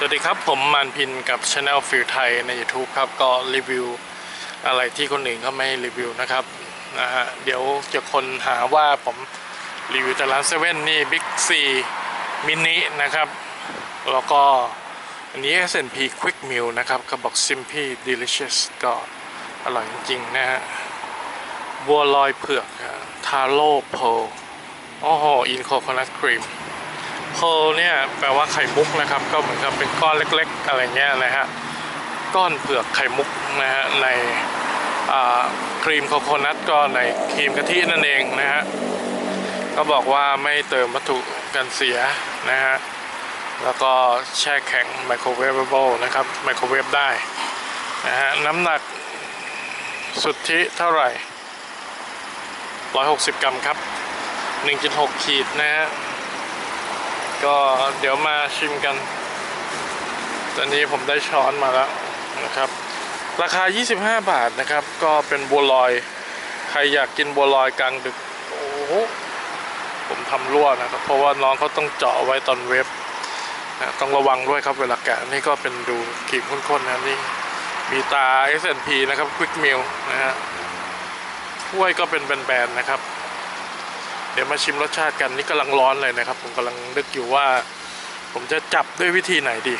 สวัสดีครับ ผมมันพินกับ Channel ฟิลไทยใน YouTube ครับ ก็รีวิวอะไรที่คนอื่นเขาไม่รีวิวนะครับนะฮะเดี๋ยวจะคนหาว่าผมรีวิวแต่ร้านเซเว่นนี่บิ๊กซีมินินะครับ แล้วก็อันนี้ S&P Quick Meal นะครับเขาบอก Simply Delicious ก็อร่อยจริงๆนะฮะบัวลอยเผือกทาโร่โพโอ้โหอินโคโคนัทครีม เพร์ลเนี่ยแปลว่าไข่มุกนะครับ ก็เหมือนกับเป็นก้อนเล็ก ๆ อะไรเงี้ยนะฮะก้อนเผือกไข่มุกนะฮะในครีมโคโคนัทก็ในครีมกะทินั่นเองนะฮะก็บอกว่าไม่เติมวัตถุกันเสียนะฮะแล้วก็แช่แข็งไมโครเวฟเบิลนะครับไมโครเวฟได้นะฮะน้ำหนักสุทธิเท่าไหร่ 160 กรัมครับ 1.6 ขีดนะฮะ ก็เดี๋ยวมาชิมกัน ตอนนี้ผมได้ช้อนมาแล้วนะครับ ราคา 25 บาทนะครับ ก็เป็นบัวลอย ใครอยากกินบัวลอยกลางดึก โอ้โห ผมทำรั่วนะครับ เพราะว่าน้องเขาต้องเจาะไว้ตอนเว็บนะต้องระวังด้วยครับเวลาแกะนี่ก็เป็นดูครีมข้นๆนะนี่มีตา S&P นะครับ Quick Meal นะฮะถ้วยก็เป็นแบนๆนะครับ ดี๋ยวมาชิมรสชาติกันนี่กำลังร้อนเลยนะครับ ผมกำลังนึกอยู่ว่า ผมจะจับด้วยวิธีไหนดี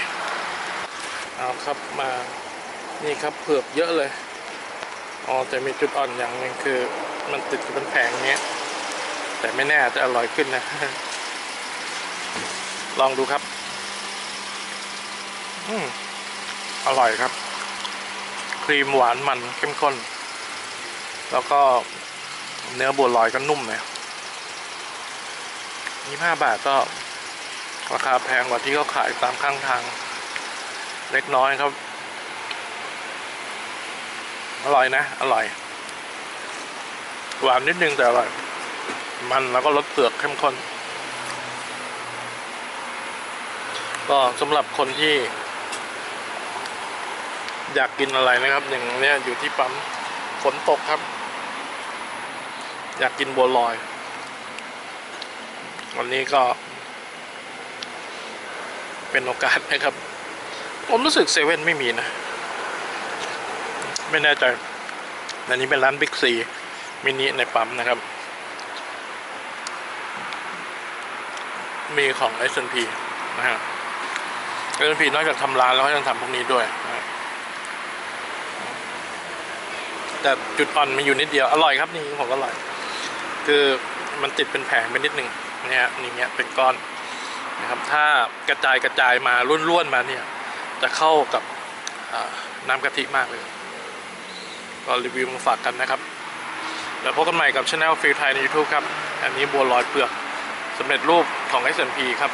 เอาครับมานี่ครับเผือกเยอะเลยอ๋อแต่มีจุดอ่อนอย่างหนึงคือมันติดกับเป็นแผงเนี้ยแต่ไม่แน่จะอร่อยขึ้นนะ ลองดูครับ อืมอร่อยครับ ครีมหวานมันเข้มข้น แล้วก็เนื้อบัวลอยก็นุ่มเลย ยี่ห้าบาทก็ราคาแพงกว่าที่เขาขายตามข้างทาง เล็กน้อยครับ อร่อยนะ อร่อย หวานนิดนึงแต่อร่อย มันแล้วก็รสเปลือกเข้มข้น ก็สำหรับคนที่ อยากกินอะไรนะครับ อย่างเนี้ยอยู่ที่ปั๊มฝนตกครับ อยากกินบัวลอย วันนี้ก็ เป็นโอกาสนะครับ ผมรู้สึกเซเว่นไม่มีนะ ไม่แน่ใจ อันนี้เป็นร้านบิ๊กซีมินิในปั๊มนะครับ มีของ S&P นะฮะ S&P นอกจากทำร้านแล้วก็ยังทำพวกนี้ด้วยแต่จุดอ่อนมันอยู่นิดเดียว อร่อยครับนี่ผมก็อร่อย คือมันติดเป็นแผงไปนิดนึง เนี่ยนี่เงี้ยเป็นก้อนนะครับถ้ากระจายกระจายมาล้วนๆมาเนี่ยจะเข้ากับน้ำกะทิมากเลย ก็รีวิวมาฝากกันนะครับ แล้วพบกันใหม่กับช anel ฟิลไทยใน YouTube ครับ อันนี้บัวลอยเปลือกสำเร็จรูปของ S&P ครับ